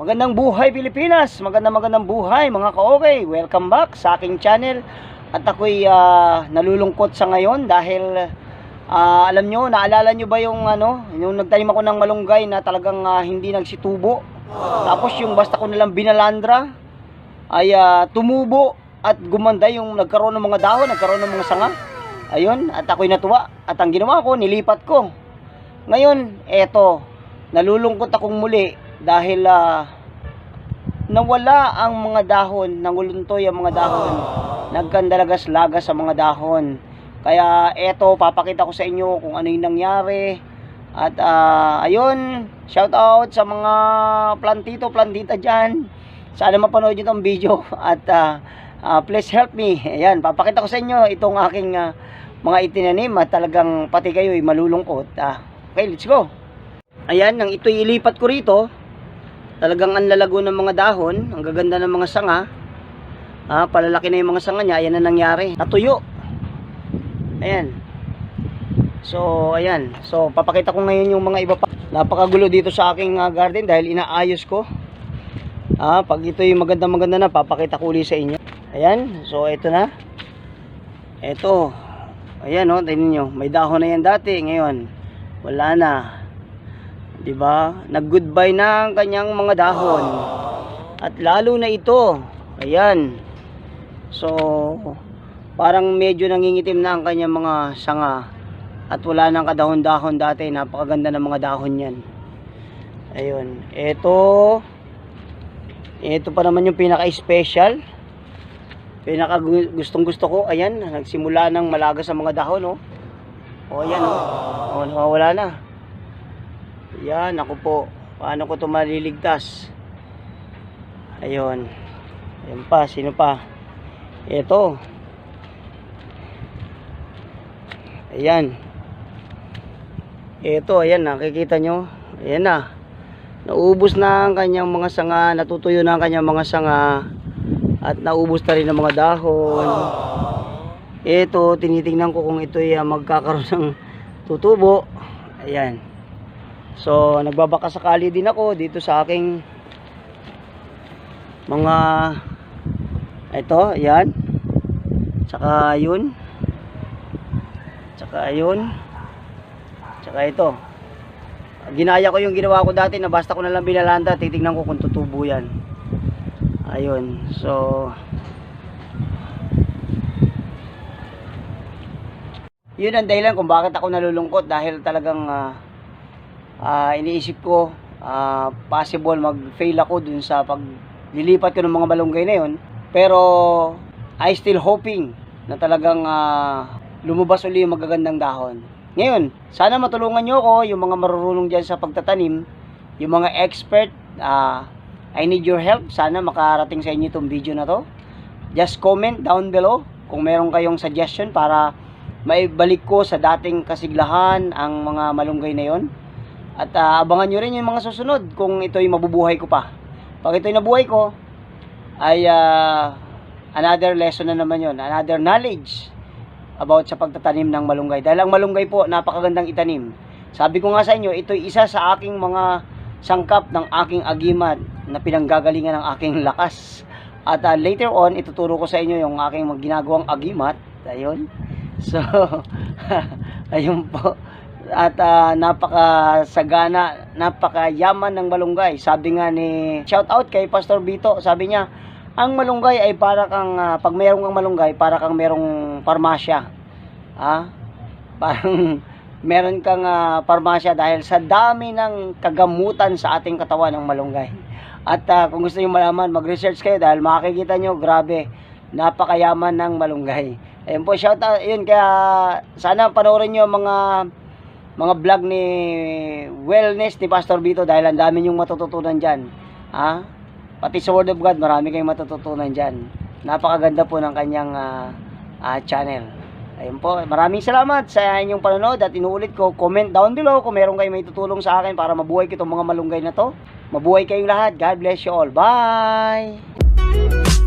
Magandang buhay Pilipinas! Magandang magandang buhay mga ka-okay! Welcome back sa aking channel. At ako'y ah, nalulungkot sa ngayon dahil ah, alam nyo, naalala nyo ba yung ano, yung nagtanim ako ng malunggay na talagang ah, hindi nagsitubo. Tapos yung basta ko nalang binalandra ay ah, tumubo at gumanda yung nagkaroon ng mga dahon, nagkaroon ng mga sanga. Ayun, at ako'y natuwa. At ang ginawa ko, nilipat ko. Ngayon, eto, nalulungkot akong muli dahil ah, nawala ang mga dahon, nanguluntoy ang mga dahon. Nagkandalagas-lagas sa mga dahon. Kaya eto, papakita ko sa inyo kung ano yung nangyari. At ah, ayun, shout out sa mga plantito, plantita dyan. Sana mapanood nyo itong video. At ah, ah, please help me. Ayan, papakita ko sa inyo itong aking ah, mga itinanim at talagang pati kayo ay malulungkot. Ah, okay, let's go. Ayan, nang ito'y ilipat ko rito, talagang ang lalago ng mga dahon, ang gaganda ng mga sanga. Ah, palalaki na yung mga sanga niya, ayan na nangyari. Natuyo. Ayan. So, ayan. So, papakita ko ngayon yung mga iba pa. Napakagulo dito sa aking ah, garden dahil inaayos ko. Ah, pag ito yung maganda-maganda na, papakita ko uli sa inyo. Ayan. So, ito na. Ito. Ayan, oh, tingnan nyo. May dahon na yan dati. Ngayon, wala na. 'Di ba? Nag-goodbye na ang kanyang mga dahon. At lalo na ito. Ayan. So, parang medyo nangingitim na ang kanyang mga sanga. At wala nang kadahon-dahon dati. Napakaganda ng mga dahon yan. Ayun. Ito. Ito pa naman yung pinaka-special. Pinaka gustong gusto ko. Ayan. Nagsimula ng malaga sa mga dahon. Oh. O, ayan. Oh. O, nawawala na. Yan, ako po. Paano ko ito maliligtas? Ayun. Ayun pa, sino pa? Ito. Ayan. Ito, ayan, nakikita nyo. Ayan na. Naubos na ang kanyang mga sanga, natutuyo na ang kanyang mga sanga. At naubos na rin ang mga dahon. Ito, tinitingnan ko kung ito ay ah, magkakaroon ng tutubo. Ayan. So, nagbabaka sakali din ako dito sa aking mga ito, ayan. Tsaka yun. Tsaka yun. Tsaka ito. Ginaya ko yung ginawa ko dati na basta ko na lang binalanda, titingnan ko kung tutubo yan. Ayun. So, yun ang dahilan kung bakit ako nalulungkot dahil talagang ah, ah, iniisip ko ah, possible mag-fail ako dun sa paglilipat ko ng mga malunggay na yun. Pero I still hoping na talagang ah, lumabas uli yung magagandang dahon. Ngayon, sana matulungan nyo ako, yung mga marurunong dyan sa pagtatanim, yung mga expert, ah, I need your help. Sana makarating sa inyo itong video na to. Just comment down below kung meron kayong suggestion para maibalik ko sa dating kasiglahan ang mga malunggay na yon. At ah, abangan nyo rin yung mga susunod kung ito'y mabubuhay ko pa. Pag ito'y nabuhay ko, ay ah, another lesson na naman yon, another knowledge about sa pagtatanim ng malunggay. Dahil ang malunggay po, napakagandang itanim. Sabi ko nga sa inyo, ito'y isa sa aking mga sangkap ng aking agimat na pinanggagalingan ng aking lakas. At ah, later on, ituturo ko sa inyo yung aking ginagawang agimat. Ayun. So, ayun po. At ah, napakasagana, napakayaman ng malunggay. Sabi nga ni, shout out kay Pastor Bito, sabi niya, ang malunggay ay para kang, ah, pag mayroong kang malunggay, para kang merong parmasya. Ah, parang meron kang ah, parmasya dahil sa dami ng kagamutan sa ating katawan ng malunggay. At ah, kung gusto niyo malaman, mag-research kayo dahil makikita nyo, grabe, napakayaman ng malunggay. Ayun po, shout out, yun, kaya sana panoorin nyo mga mga vlog ni wellness ni Pastor Vito dahil ang dami nyong matututunan dyan. Ha? Pati sa Word of God, marami kayong matututunan dyan. Napakaganda po ng kanyang ah, ah, channel. Ayun po, maraming salamat sa inyong panonood at inuulit ko, comment down below kung meron kayong may tutulong sa akin para mabuhay ko itong mga malunggay na to. Mabuhay kayong lahat. God bless you all. Bye!